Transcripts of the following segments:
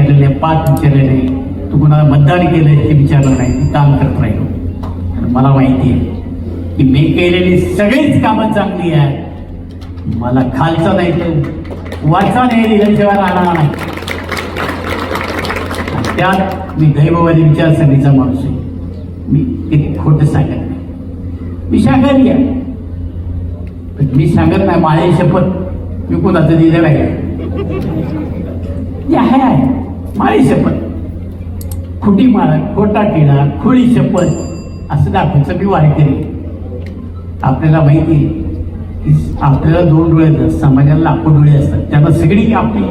विचारलेले पाच विचारलेले तू कुणाला मतदान केलं हे विचारलं नाही काम करत राहिलो आणि मला माहिती आहे की मी केलेली सगळीच कामं चांगली आहेत. मला खालचा नाही तर वाचा नाही दिल्याशिवाय राहणार नाही. त्यात मी दैववादी विचारसरणीचा माणूस आहे. मी ते खोटं सांगत नाही. मी शाकाहारी आहे. मी सांगत नाही माळे शपथ. मी कोणाचं दिलेलं नाही. आहे आहे. माळी शपथ खुटी माळ खोटा किडा खोळी शपथ असं दाखवायचं मी वारकरी आपल्याला माहिती आहे की आपल्याला दोन डोळे असतात समाजाला लाखो डोळे असतात. त्यांना सगळी आपली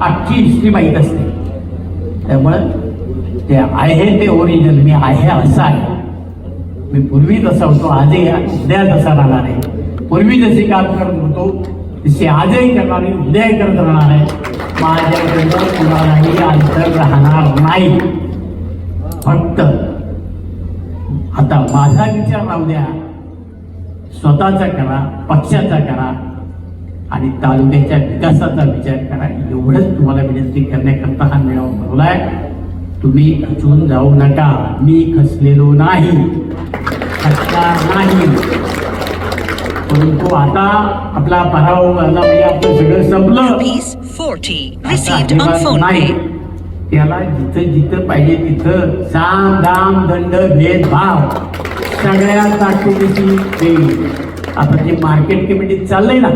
अख्खी हिस्ट्री माहीत असते. त्यामुळं ते आहे ते ओरिजिनल मी आहे असं आहे. मी पूर्वी तसा होतो आजही उद्या तसा राहणार आहे. पूर्वी जसे काम करत होतो तसे आजही करणार आहे उद्याही करत राहणार आहे. माझ्याबरोबर कुणालाही अंतर राहणार नाही फक्त आता माझा विचार राहू द्या स्वतःचा करा पक्षाचा करा आणि तालुक्याच्या विकासाचा विचार करा एवढंच तुम्हाला विनंती करण्याकरता हा मेळावा बोललाय तुम्ही खचून जाऊ नका मी खचलेलो नाही खचणार नाही परंतु आता आपला पराभव झाला म्हणजे आपलं सगळं संपलं. 40 आता received on phone pay. त्याला जिथं जिथं पाहिजे तिथं साम दाम दंड भेदभाव. सगळ्या ताकदीची देईल आता जे मार्केट कमिटीत चाललंय ना.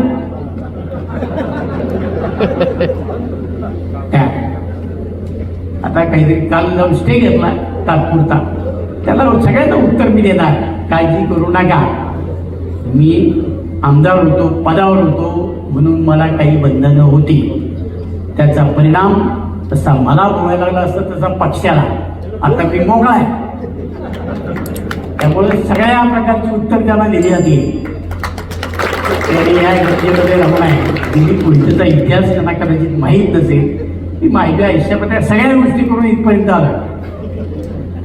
काय आता काहीतरी काल जाऊन स्टे घेतला तात्पुरता. त्याला सगळ्यांना उत्तर मी देणार. काळजी करू नका. मी आमदार होतो पदावर होतो म्हणून मला काही बंधनं होती. त्याचा परिणाम तसा मला बोलायला लागला असता तसा पक्षाला. आता मी मोकळा आहे. त्यामुळे सगळ्या प्रकारची उत्तर त्यांना दिली जाते. त्यांनी या घटनेमध्ये राहून आहे. दिली पुढचा इतिहास त्यांना कदाचित माहीत नसेल. की माहिती आयुष्यामध्ये सगळ्या गोष्टी करून इथपर्यंत आलं.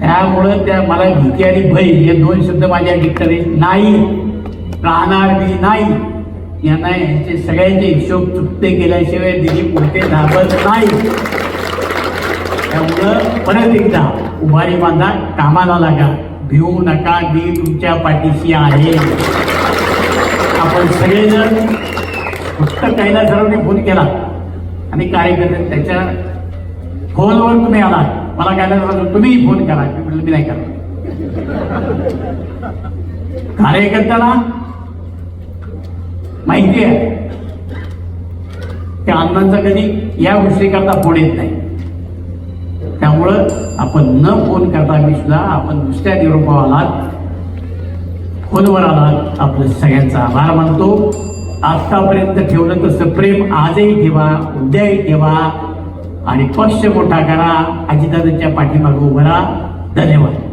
त्यामुळं त्या मला भीती आणि भय हे दोन शब्द माझ्या ठिकाणी नाही. राहणार मी नाही. यांना यांचे सगळ्यांचे हिशोब चुकते केल्याशिवाय दिलीप मोठे धाबत नाही. त्यामुळं परत एकदा उभारी बांधा कामाला लागा. भिवू नका मी तुमच्या पाठीशी आहे. आपण सगळेजण फक्त कैलास सरांनी फोन केला. आणि कार्यकर्ते त्याच्या फोनवर तुम्ही आला मला काय तुम्ही फोन करा. मी म्हटलं मी नाही करणार. कार्यकर्त्याला माहिती आहे त्या अण्णांचा कधी या गोष्टी करता फोन येत नाही. त्यामुळं आपण न फोन करता मी सुद्धा आपण दुसऱ्या निरोपावर आलात फोनवर आलात. आपलं सगळ्यांचा आभार मानतो. आतापर्यंत ठेवलं तसं प्रेम आजही ठेवा उद्याही ठेवा. आणि पक्ष मोठा करा. अजितदादांच्या पाठीमागे उभं राहा. धन्यवाद.